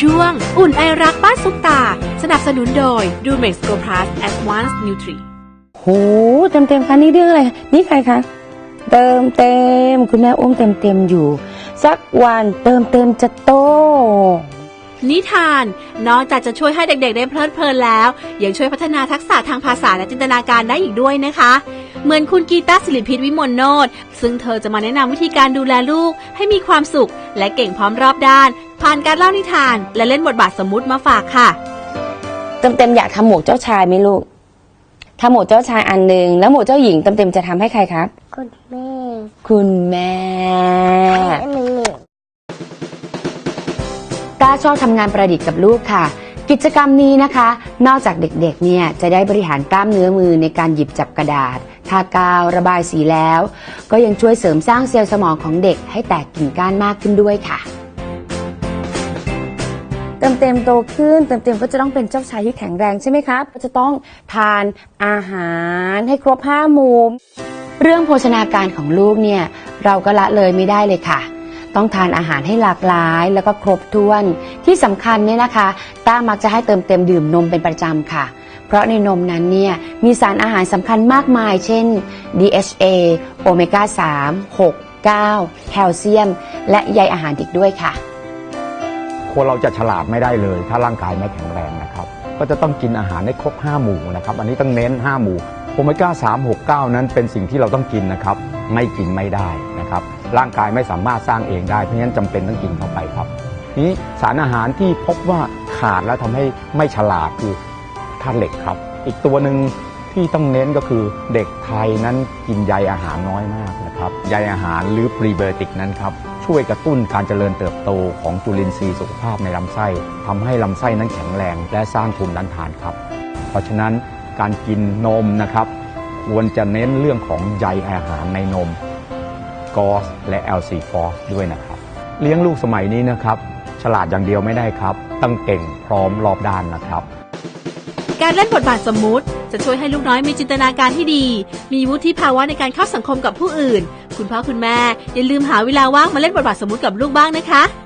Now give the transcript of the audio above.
ช่วงอุ่นไอรักบ้านซุปตา สนับสนุนโดยดูเม็กซ์โกพลัสแอดวานซ์นิวทรีโหเต็มเต็มๆคะนี่เรื่องอะไรนี่ใครคะเติมเต็มคุณแม่อุ้มเต็มเต็มๆอยู่ สักวันเติมเต็มจะโต นิทาน นอกจากจะช่วยให้เด็กๆได้เพลิดเพลินแล้ว ยังช่วยพัฒนาทักษะทางภาษาและจินตนาการได้อีกด้วยนะคะ เหมือนคุณกีตาร์ศิริพิษวิมลโนดซึ่งเธอจะมาแนะนำวิธีการดูแลลูกให้มีความสุข และเก่งพร้อมรอบด้าน ผ่านการเล่านิทานและเล่นบทบาทสมมุติมาฝากค่ะ เต็มเต็มๆอยากทำหมวกเจ้าชายไหมลูกทำหมวกเจ้าชายอันหนึ่งแล้วหมวกเจ้าหญิงเต็มเต็มๆจะทำให้ใครครับ คุณแม่คุณแม่ให้มันเหนื่อยก้าชอบทำงานประดิษฐ์กับลูกค่ะ กิจกรรมนี้นะคะ นอกจากเด็กๆเนี่ยจะได้บริหารกล้ามเนื้อมือในการหยิบจับกระดาษทากาวระบายสีแล้ว ก็ยังช่วยเสริมสร้างเซลล์สมองของเด็กให้แตกกิ่งก้านมากขึ้นด้วยค่ะ เต็มเต็มโตขึ้น เต็มเต็มก็จะต้องเป็นเจ้าชายที่แข็งแรงใช่ไหมครับ ก็จะต้องทานอาหารให้ครบห้ามู่เรื่องโภชนาการของลูกเนี่ยเราก็ละเลยไม่ได้เลยค่ะ ต้องทานอาหารให้หลากหลายแล้วก็ครบถ้วน ที่สำคัญเนี่ยนะคะต้ามักจะให้เติมเต็มดื่มนมเป็นประจำค่ะ เพราะในนมนั้นเนี่ยมีสารอาหารสำคัญมากมาย เช่น DHA โอเมก้า3 6 9 แคลเซียม และใยอาหารอีกด้วยค่ะ คนเราจะฉลาดไม่ได้เลย ถ้าร่างกายไม่แข็งแรงนะครับ ก็จะต้องกินอาหารให้ครบ5หมู่นะครับ อันนี้ต้องเน้น 5 หมู่โอเมก้า3 6 9 นั้นเป็นสิ่งที่เราต้องกินนะครับ ไม่กินไม่ได้นะครับ ร่างกายไม่สามารถสร้างเองได้ เพราะฉะนั้นจำเป็นต้องกินเข้าไปครับนี้สารอาหารที่พบว่าขาดแล้วทำให้ไม่ฉลาดคือธาตุเหล็กครับ อีกตัวหนึ่งที่ต้องเน้นก็คือเด็กไทยนั้นกินใยอาหารน้อยมากนะครับ ใยอาหารหรือพรีไบโอติกนั้นครับ ช่วยกระตุ้นการเจริญเติบโตของจุลินทรีย์สุขภาพในลำไส้ทำให้ลำไส้นั้นแข็งแรง และสร้างภูมิต้านทานครับ เพราะฉะนั้นการกินนมนะครับควรจะเน้นเรื่องของใยอาหารในนมกอสและแอลซีฟอสด้วยนะครับ เลี้ยงลูกสมัยนี้นะครับ ฉลาดอย่างเดียวไม่ได้ครับ ต้องเก่งพร้อมรอบด้านนะครับ การเล่นบทบาทสมมุติ จะช่วยให้ลูกน้อยมีจินตนาการที่ดี มีวุฒิภาวะในการเข้าสังคมกับผู้อื่น คุณพ่อคุณแม่อย่าลืมหาเวลาว่างมาเล่นบทบาทสมมุติกับลูกบ้างนะคะ